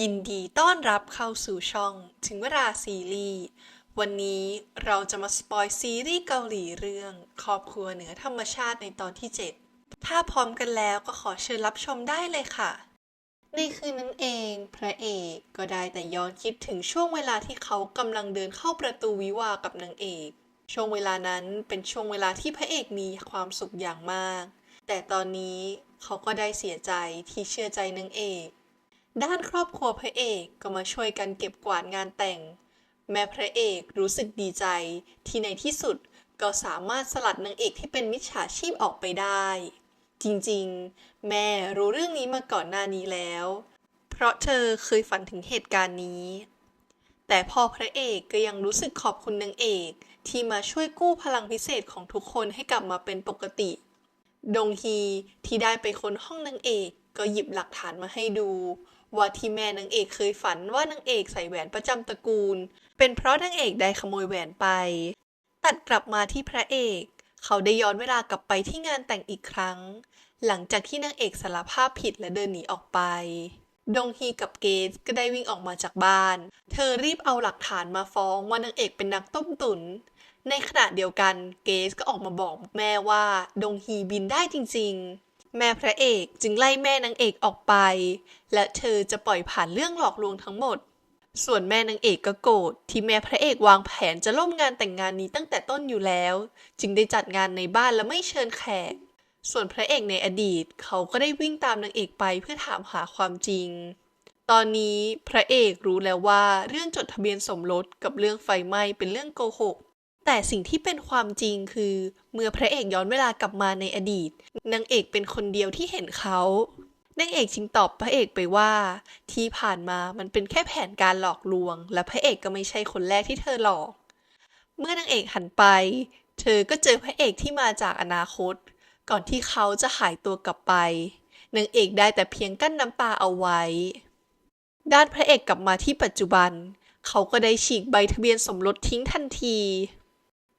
ยินดีต้อนรับเข้าสู่ช่อง ถึงเวลาซีรีส์ วันนี้เราจะมาสปอยซีรีส์เกาหลีเรื่อง ครอบครัวเหนือธรรมชาติในตอนที่ 7 ถ้าพร้อมกันแล้วก็ขอเชิญรับชมได้เลยค่ะ ในคืนนั้นเอง พระเอกก็ได้แต่ย้อนคิดถึงช่วงเวลาที่เขากำลังเดินเข้าประตูวิวากับนางเอก ช่วงเวลานั้นเป็นช่วงเวลาที่พระเอกมีความสุขอย่างมาก แต่ตอนนี้เขาก็ได้เสียใจที่เชื่อใจนางเอก ด้านครอบครัวพระเอกก็มาช่วยกันเก็บกวาดงานแต่ง แม่พระเอกรู้สึกดีใจที่ในที่สุดก็สามารถสลัดนางเอกที่เป็นมิจฉาชีพออกไปได้ จริงๆ แม่รู้เรื่องนี้มาก่อนหน้านี้แล้ว เพราะเธอเคยฝันถึงเหตุการณ์นี้ แต่พอพระเอกก็ยังรู้สึกขอบคุณนางเอกที่มาช่วยกู้พลังพิเศษของทุกคนให้กลับมาเป็นปกติ ดงฮีที่ได้ไปค้นห้องนางเอกก็หยิบหลักฐานมาให้ดู ว่าที่แม่นางเอกเคยฝันว่านางเอกใส่แหวนประจำตระกูล เป็นเพราะนางเอกได้ขโมยแหวนไป ตัดกลับมาที่พระเอก เขาได้ย้อนเวลากลับไปที่งานแต่งอีกครั้ง หลังจากที่นางเอกสารภาพผิดและเดินหนีออกไป ดงฮีกับเกสก็ได้วิ่งออกมาจากบ้าน เธอรีบเอาหลักฐานมาฟ้องว่านางเอกเป็นนักต้มตุนในขณะเดียวกันเกสก็ออกมาบอกแม่ว่า ดงฮีบินได้จริงๆ แม่พระเอกจึงไล่แม่นางเอกออกไป และเธอจะปล่อยผ่านเรื่องหลอกลวงทั้งหมด ส่วนแม่นางเอกก็โกรธที่แม่พระเอกวางแผนจะล่มงานแต่งงานนี้ตั้งแต่ต้นอยู่แล้ว จึงได้จัดงานในบ้านและไม่เชิญแขก ส่วนพระเอกในอดีตเขาก็ได้วิ่งตามนางเอกไปเพื่อถามหาความจริง ตอนนี้พระเอกรู้แล้วว่าเรื่องจดทะเบียนสมรสกับเรื่องไฟไหม้เป็นเรื่องโกหก แต่สิ่งที่เป็นความจริงคือ เมื่อพระเอกย้อนเวลากลับมาในอดีตนางเอกเป็นคนเดียวที่เห็นเขานางเอกจึงตอบพระเอกไปว่า ที่ผ่านมามันเป็นแค่แผนการหลอกลวง และพระเอกก็ไม่ใช่คนแรกที่เธอหลอก เมื่อนางเอกหันไป เธอก็เจอพระเอกที่มาจากอนาคต ก่อนที่เขาจะหายตัวกลับไปนางเอกได้แต่เพียงกั้นน้ำตาเอาไว้ ด้านพระเอกกลับมาที่ปัจจุบัน เขาก็ได้ฉีกใบทะเบียนสมรสทิ้งทันที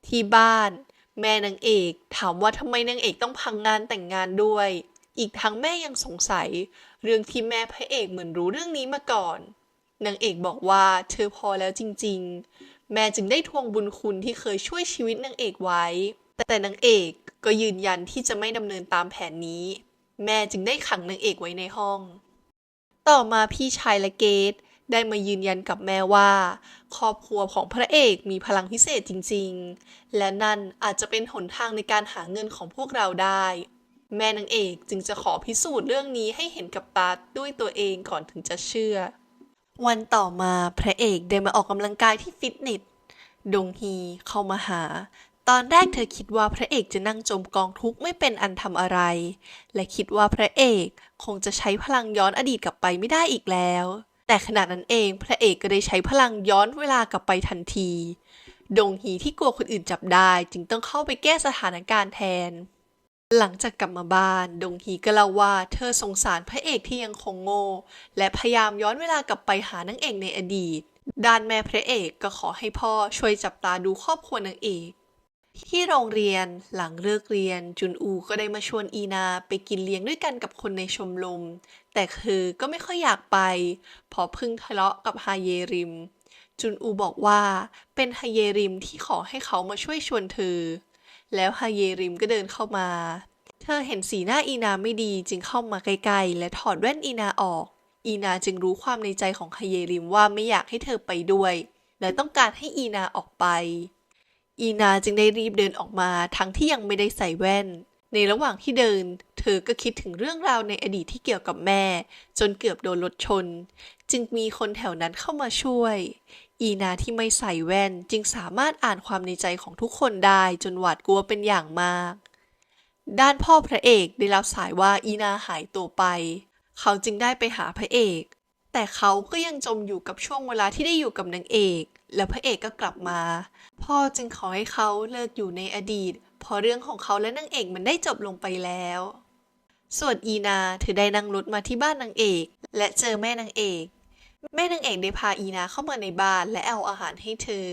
ที่บ้าน แม่นางเอกถามว่าทำไมนางเอกต้องพังงานแต่งงานด้วย อีกทั้งแม่ยังสงสัย เรื่องที่แม่พระเอกเหมือนรู้เรื่องนี้มาก่อนนางเอกบอกว่าเธอพอแล้วจริง ๆ แม่จึงได้ทวงบุญคุณที่เคยช่วยชีวิตนางเอกไว้ แต่นางเอกก็ยืนยันที่จะไม่ดำเนินตามแผนนี้ แม่จึงได้ขังนางเอกไว้ในห้อง ต่อมาพี่ชายและเกต ได้มายืนยันกับแม่ว่า ครอบครัวของพระเอกมีพลังพิเศษจริงๆ และนั่นอาจจะเป็นหนทางในการหาเงินของพวกเราได้ แม่นางเอกจึงจะขอพิสูจน์เรื่องนี้ให้เห็นกับตาด้วยตัวเองก่อนถึงจะเชื่อ วันต่อมาพระเอกได้มาออกกำลังกายที่ฟิตเนสดงฮีเข้ามาหา ตอนแรกเธอคิดว่าพระเอกจะนั่งจมกองทุกข์ไม่เป็นอันทำอะไร และคิดว่าพระเอกคงจะใช้พลังย้อนอดีตกลับไปไม่ได้อีกแล้ว แต่ขณะนั้นเองพระเอกก็ได้ใช้พลังย้อนเวลากลับไปทันที ดงฮีที่กลัวคนอื่นจับได้จึงต้องเข้าไปแก้สถานการณ์แทน หลังจากกลับมาบ้าน ดงฮีก็เล่าว่าเธอสงสารพระเอกที่ยังคงโง่ และพยายามย้อนเวลากลับไปหานางเอกในอดีต ด้านแม่พระเอกก็ขอให้พ่อช่วยจับตาดูครอบครัวนางเอก ที่โรงเรียนหลังเลิกเรียน จุนอูก็ได้มาชวนอีนาไปกินเลี้ยงด้วยกันกับคนในชมรมแต่คือก็ไม่ค่อยอยากไปเพราะพิ่งทะเลาะกับฮาเยริม จุนอูบอกว่าเป็นฮาเยริมที่ขอให้เขามาช่วยชวนเธอ แล้วฮาเยริมก็เดินเข้ามา เธอเห็นสีหน้าอีนาไม่ดีจึงเข้ามาใกล้ๆและถอดแว่นอีนาออก อีนาจึงรู้ความในใจของฮาเยริมว่าไม่อยากให้เธอไปด้วย และต้องการให้อีนาออกไป อีนาจึงได้รีบเดินออกมาทั้งที่ยังไม่ได้ใส่แว่น ในระหว่างที่เดิน เธอก็คิดถึงเรื่องราวในอดีตที่เกี่ยวกับแม่ จนเกือบโดนรถชน จึงมีคนแถวนั้นเข้ามาช่วย อีนาที่ไม่ใส่แว่นจึงสามารถอ่านความในใจของทุกคนได้จนหวาดกลัวเป็นอย่างมาก ด้านพ่อพระเอกได้รับสายว่าอีนาหายตัวไป เขาจึงได้ไปหาพระเอก แต่เขาก็ยังจมอยู่กับช่วงเวลาที่ได้อยู่กับนางเอก และพระเอกก็กลับมา พ่อจึงขอให้เขาเลิกอยู่ในอดีตเพราะเรื่องของเขาและนางเอกมันได้จบลงไปแล้ว ส่วนอีนาเธอได้นั่งรถมาที่บ้านนางเอก และเจอแม่นางเอก แม่นางเอกได้พาอีนาเข้ามาในบ้านและเอาอาหารให้เธอ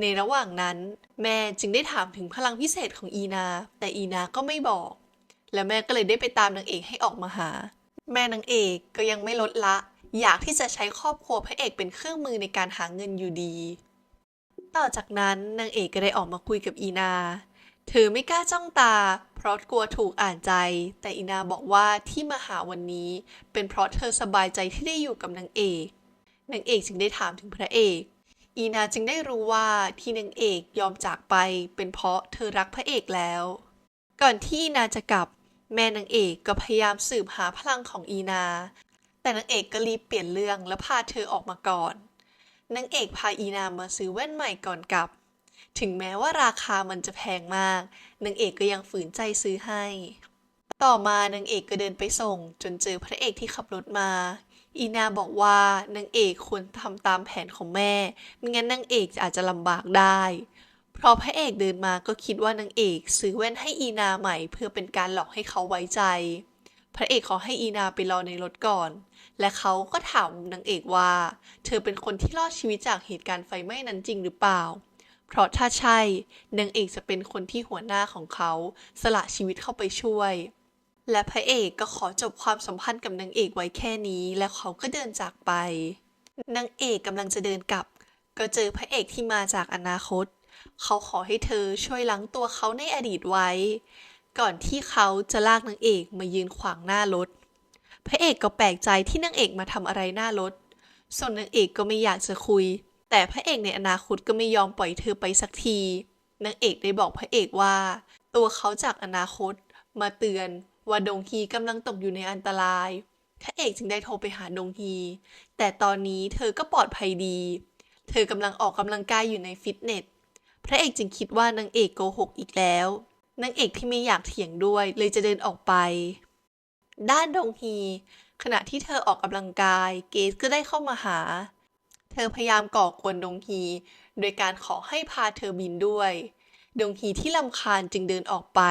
ในระหว่างนั้น แม่จึงได้ถามถึงพลังพิเศษของอีนา แต่อีนาก็ไม่บอก และแม่ก็เลยได้ไปตามนางเอกให้ออกมาหา แม่นางเอกก็ยังไม่ลดละ อยากที่จะใช้ครอบครัวพระเอกเป็นเครื่องมือในการหาเงินอยู่ดี ต่อจากนั้นนางเอกก็ได้ออกมาคุยกับอีนา เธอไม่กล้าจ้องตา เพราะกลัวถูกอ่านใจ แต่อีนาบอกว่าที่มาหาวันนี้ เป็นเพราะเธอสบายใจที่ได้อยู่กับนางเอกนางเอกจึงได้ถามถึงพระเอกอีนาจึงได้รู้ว่าที่นางเอกยอมจากไป เป็นเพราะเธอรักพระเอกแล้ว ก่อนที่อีนาจะกลับ แม่นางเอกก็พยายามสืบหาพลังของอีนา แต่นางเอกก็รีบเปลี่ยนเรื่องและพาเธอออกมาก่อน นางเอกพาอีนามาซื้อแว่นใหม่ก่อนกลับ ถึงแม้ว่าราคามันจะแพงมาก นางเอกก็ยังฝืนใจซื้อให้ ต่อมานางเอกก็เดินไปส่ง จนเจอพระเอกที่ขับรถมา อีนาบอกว่านางเอกควรทำตามแผนของแม่ไม่งั้นนางเอกอาจจะลำบากได้ เพราะพระเอกเดินมาก็คิดว่านางเอกซื้อแว่นให้อีนาใหม่ เพื่อเป็นการหลอกให้เขาไว้ใจ พระเอกขอให้อีนาไปรอในรถก่อน และเขาก็ถามนางเอกว่า เธอเป็นคนที่รอดชีวิตจากเหตุการณ์ไฟไหม้นั้นจริงหรือเปล่า เพราะถ้าใช่นางเอกจะเป็นคนที่หัวหน้าของเขาสละชีวิตเข้าไปช่วย และพระเอกก็ขอจบความสัมพันธ์กับนางเอกไว้แค่นี้ และเขาก็เดินจากไป นางเอกกำลังจะเดินกลับ ก็เจอพระเอกที่มาจากอนาคต เขาขอให้เธอช่วยล้างตัวเขาในอดีตไว้ ก่อนที่เขาจะลากนางเอกมายืนขวางหน้ารถ พระเอกก็แปลกใจที่นางเอกมาทำอะไรหน้ารถ ส่วนนางเอกก็ไม่อยากจะคุย แต่พระเอกในอนาคตก็ไม่ยอมปล่อยเธอไปสักที นางเอกได้บอกพระเอกว่า ตัวเขาจากอนาคตมาเตือนว่าดงฮีกำลังตกอยู่ในอันตราย พระเอกจึงได้โทรไปหาดงฮี แต่ตอนนี้เธอก็ปลอดภัยดี เธอกำลังออกกำลังกายอยู่ในฟิตเนส พระเอกจึงคิดว่านางเอกโกหกอีกแล้ว นางเอกที่ไม่อยากเถียงด้วยเลยจะเดินออกไป ด้านดงฮี ขณะที่เธอออกกำลังกาย เกสก็ได้เข้ามาหา เธอพยายามก่อกวนดงฮี โดยการขอให้พาเธอบินด้วย ดงฮีที่ลำคาญจึงเดินออกไป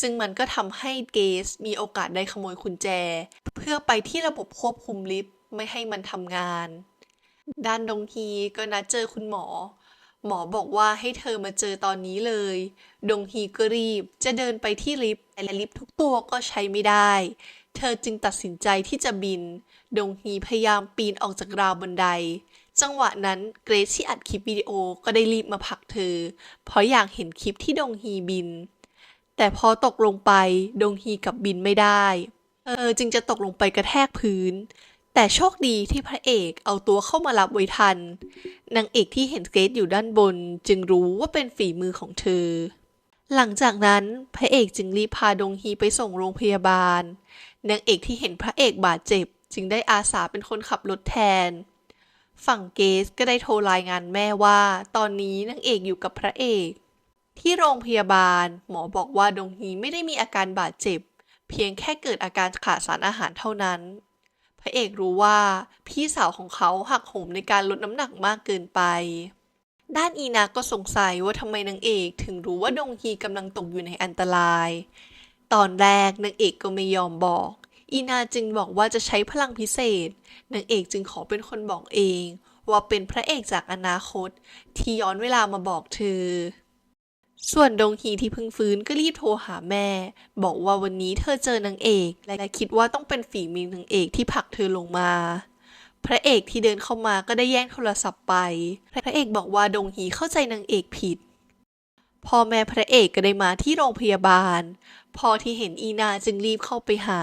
ซึ่งมันก็ทำให้เกสมีโอกาสได้ขโมยกุญแจ เพื่อไปที่ระบบควบคุมลิฟต์ไม่ให้มันทำงานด้านดงฮีก็นัดเจอคุณหมอ หมอบอกว่าให้เธอมาเจอตอนนี้เลย ดงฮีก็รีบจะเดินไปที่ลิฟต์แต่ลิฟต์ทุกตัวก็ใช้ไม่ได้ เธอจึงตัดสินใจที่จะบิน ดงฮีพยายามปีนออกจากราวบันได จังหวะนั้นเกรซที่อัดคลิปวิดีโอก็ได้รีบมาผลักเธอ เพราะอยากเห็นคลิปที่ดงฮีบิน แต่พอตกลงไปดงฮีกับบินไม่ได้ เธอจึงจะตกลงไปกระแทกพื้น แต่โชคดีที่พระเอกเอาตัวเข้ามารับไว้ทัน นางเอกที่เห็นเกรซอยู่ด้านบน จึงรู้ว่าเป็นฝีมือของเธอ หลังจากนั้นพระเอกจึงรีบพาดงฮีไปส่งโรงพยาบาล นางเอกที่เห็นพระเอกบาดเจ็บ จึงได้อาสาเป็นคนขับรถแทน ฝั่งเกสก็ได้โทรรายงานแม่ว่า ตอนนี้นางเอกอยู่กับพระเอก ที่โรงพยาบาล หมอบอกว่าดงฮีไม่ได้มีอาการบาดเจ็บ เพียงแค่เกิดอาการขาดสารอาหารเท่านั้น พระเอกรู้ว่าพี่สาวของเขาหักโหมในการลดน้ำหนักมากเกินไป ด้านอีนาก็สงสัยว่าทำไมนางเอกถึงรู้ว่าดงฮีกำลังตกอยู่ในอันตราย ตอนแรกนางเอกก็ไม่ยอมบอก อีนาจึงบอกว่าจะใช้พลังพิเศษ นางเอกจึงขอเป็นคนบอกเอง ว่าเป็นพระเอกจากอนาคต ที่ย้อนเวลามาบอกเธอ ส่วนดงฮีที่เพิ่งฟื้นก็รีบโทรหาแม่ บอกว่าวันนี้เธอเจอนางเอก และคิดว่าต้องเป็นฝีมือนางเอกที่ผลักเธอลงมา พระเอกที่เดินเข้ามาก็ได้แย่งโทรศัพท์ไป พระเอกบอกว่าดงฮีเข้าใจนางเอกผิดพ่อแม่พระเอกก็ได้มาที่โรงพยาบาลพอที่เห็นอีนาจึงรีบเข้าไปหา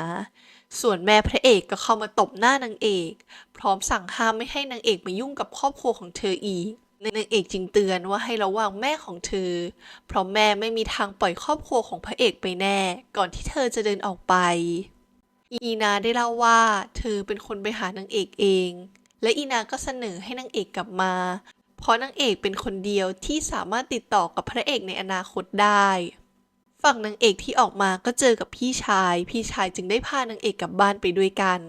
ส่วนแม่พระเอกก็เข้ามาตบหน้านางเอก พร้อมสั่งห้ามไม่ให้นางเอกมายุ่งกับครอบครัวของเธออีก นางเอกจึงเตือนว่าให้ระวังแม่ของเธอ เพราะแม่ไม่มีทางปล่อยครอบครัวของพระเอกไปแน่ ก่อนที่เธอจะเดินออกไป อีนาได้เล่าว่า เธอเป็นคนไปหานางเอกเอง และอีนาก็เสนอให้นางเอกกลับมา เพราะนางเอกเป็นคนเดียวที่สามารถติดต่อกับพระเอกในอนาคตได้ ฝั่งนางเอกที่ออกมาก็เจอกับพี่ชาย พี่ชายจึงได้พานางเอกกลับบ้านไปด้วยกัน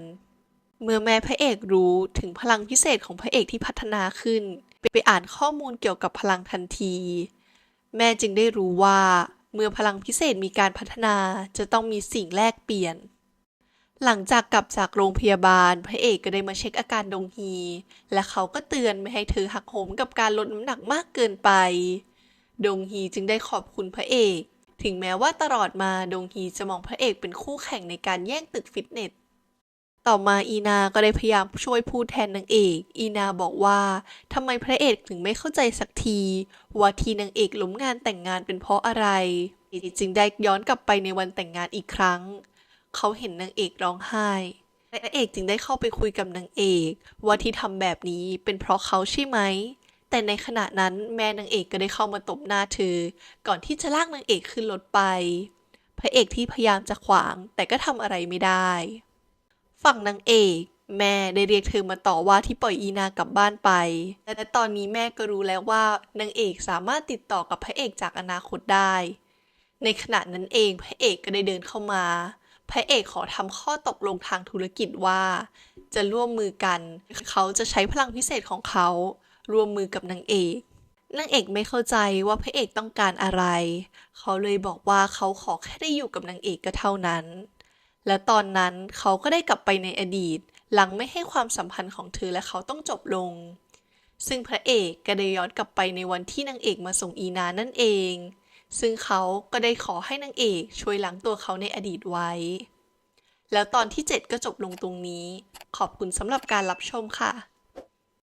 เมื่อแม่พระเอกรู้ถึงพลังพิเศษของพระเอกที่พัฒนาขึ้น ไปอ่านข้อมูลเกี่ยวกับพลังทันที แม่จึงได้รู้ว่าเมื่อพลังพิเศษมีการพัฒนาจะต้องมีสิ่งแลกเปลี่ยน หลังจากกลับจากโรงพยาบาล พระเอกก็ได้มาเช็คอาการดงฮี และเขาก็เตือนไม่ให้เธอหักโหมกับการลดน้ำหนักมากเกินไป ดงฮีจึงได้ขอบคุณพระเอก ถึงแม้ว่าตลอดมาดงฮีจะมองพระเอกเป็นคู่แข่งในการแย่งตึกฟิตเนส ต่อมาอีนาก็ได้พยายามช่วยพูดแทนนางเอก อีนาบอกว่าทำไมพระเอกถึงไม่เข้าใจสักที ว่าที่นางเอกล้มงานแต่งงานเป็นเพราะอะไร จึงได้ย้อนกลับไปในวันแต่งงานอีกครั้ง เขาเห็นนางเอกร้องไห้พระเอกจึงได้เข้าไปคุยกับนางเอก ว่าที่ทำแบบนี้เป็นเพราะเขาใช่ไหม แต่ในขณะนั้นแม่นางเอกก็ได้เข้ามาตบหน้าเธอ ก่อนที่จะลากนางเอกขึ้นรถไป พระเอกที่พยายามจะขวางแต่ก็ทำอะไรไม่ได้ ฝั่งนางเอกแม่ได้เรียกเธอมาต่อว่าที่ปล่อยอีนากลับบ้านไป และตอนนี้แม่ก็รู้แล้วว่านางเอกสามารถติดต่อกับพระเอกจากอนาคตได้ ในขณะนั้นเองพระเอกก็ได้เดินเข้ามา พระเอกขอทำข้อตกลงทางธุรกิจว่า จะร่วมมือกัน เขาจะใช้พลังพิเศษของเขา ร่วมมือกับนางเอก นางเอกไม่เข้าใจว่าพระเอกต้องการอะไร เขาเลยบอกว่าเขาขอแค่ได้อยู่กับนางเอกก็เท่านั้น และตอนนั้นเขาก็ได้กลับไปในอดีต หลังไม่ให้ความสัมพันธ์ของเธอและเขาต้องจบลง ซึ่งพระเอกก็ได้ย้อนกลับไปในวันที่นางเอกมาส่งอีนานั่นเอง ซึ่งเขาก็ได้ขอให้นางเอกช่วยล้างตัวเขาในอดีตไว้ แล้วตอนที่ 7 ก็จบลงตรงนี้ ขอบคุณสำหรับการรับชมค่ะ